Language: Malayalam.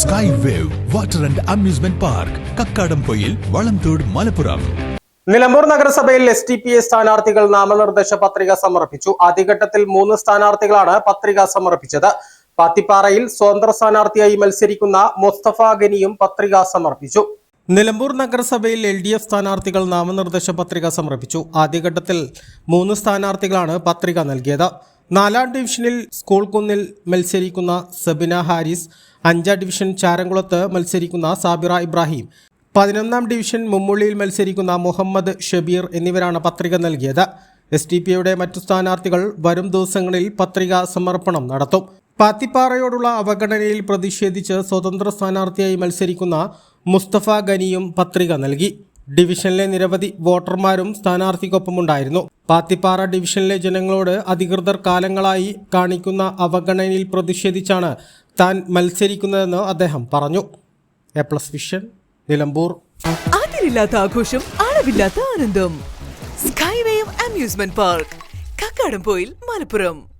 Water and amusement park Kakkadampoyil Valamthode Malappuram Nilambur നഗരസഭയിൽ എസ് ടി പി എ സ്ഥാനാർത്ഥികൾ നാമനിർദ്ദേശ പത്രിക സമർപ്പിച്ചു. ആദ്യഘട്ടത്തിൽ മൂന്ന് സ്ഥാനാർത്ഥികളാണ് പത്രിക സമർപ്പിച്ചത്. പാത്തിപ്പാറയിൽ സ്വതന്ത്ര സ്ഥാനാർത്ഥിയായി മത്സരിക്കുന്ന മുസ്തഫ ഗനിയും പത്രിക സമർപ്പിച്ചു. നിലമ്പൂർ നഗരസഭയിൽ എൽ ഡി എഫ് സ്ഥാനാർത്ഥികൾ നാമനിർദ്ദേശ പത്രിക സമർപ്പിച്ചു. ആദ്യഘട്ടത്തിൽ മൂന്ന് സ്ഥാനാർത്ഥികളാണ് പത്രിക നൽകിയത്. നാലാം ഡിവിഷനിൽ സ്കൂൾ കുന്നിൽ മത്സരിക്കുന്ന സബിന ഹാരിസ് അഞ്ചാം ഡിവിഷൻ ചാരംകുളത്ത് മത്സരിക്കുന്ന സാബിറ ഇബ്രാഹിം പതിനൊന്നാം ഡിവിഷൻ മുമ്മുള്ളിയിൽ മത്സരിക്കുന്ന മുഹമ്മദ് ഷബീർ എന്നിവരാണ് പത്രിക നൽകിയത്. എസ് ടി യുടെ മറ്റു സ്ഥാനാർത്ഥികൾ വരും ദിവസങ്ങളിൽ പത്രിക സമർപ്പണം നടത്തും. പാത്തിപ്പാറയോടുള്ള അവഗണനയിൽ പ്രതിഷേധിച്ച് സ്വതന്ത്ര സ്ഥാനാർത്ഥിയായി മത്സരിക്കുന്ന മുസ്തഫ ഗനിയും പത്രിക നൽകി. ഡിവിഷനിലെ നിരവധി വോട്ടർമാരും സ്ഥാനാർത്ഥിക്കൊപ്പമുണ്ടായിരുന്നു. പാത്തിപ്പാറ ഡിവിഷനിലെ ജനങ്ങളോട് അധികൃതർ കാലങ്ങളായി കാണിക്കുന്ന അവഗണനയിൽ പ്രതിഷേധിച്ചാണ് താൻ മത്സരിക്കുന്നതെന്ന് അദ്ദേഹം പറഞ്ഞു. A plus vision Nilambur. അതിരില്ലാത്ത ആഘോഷം അളവില്ലാത്ത ആനന്ദം. Skywave amusement park Kakkadampoyil Malappuram.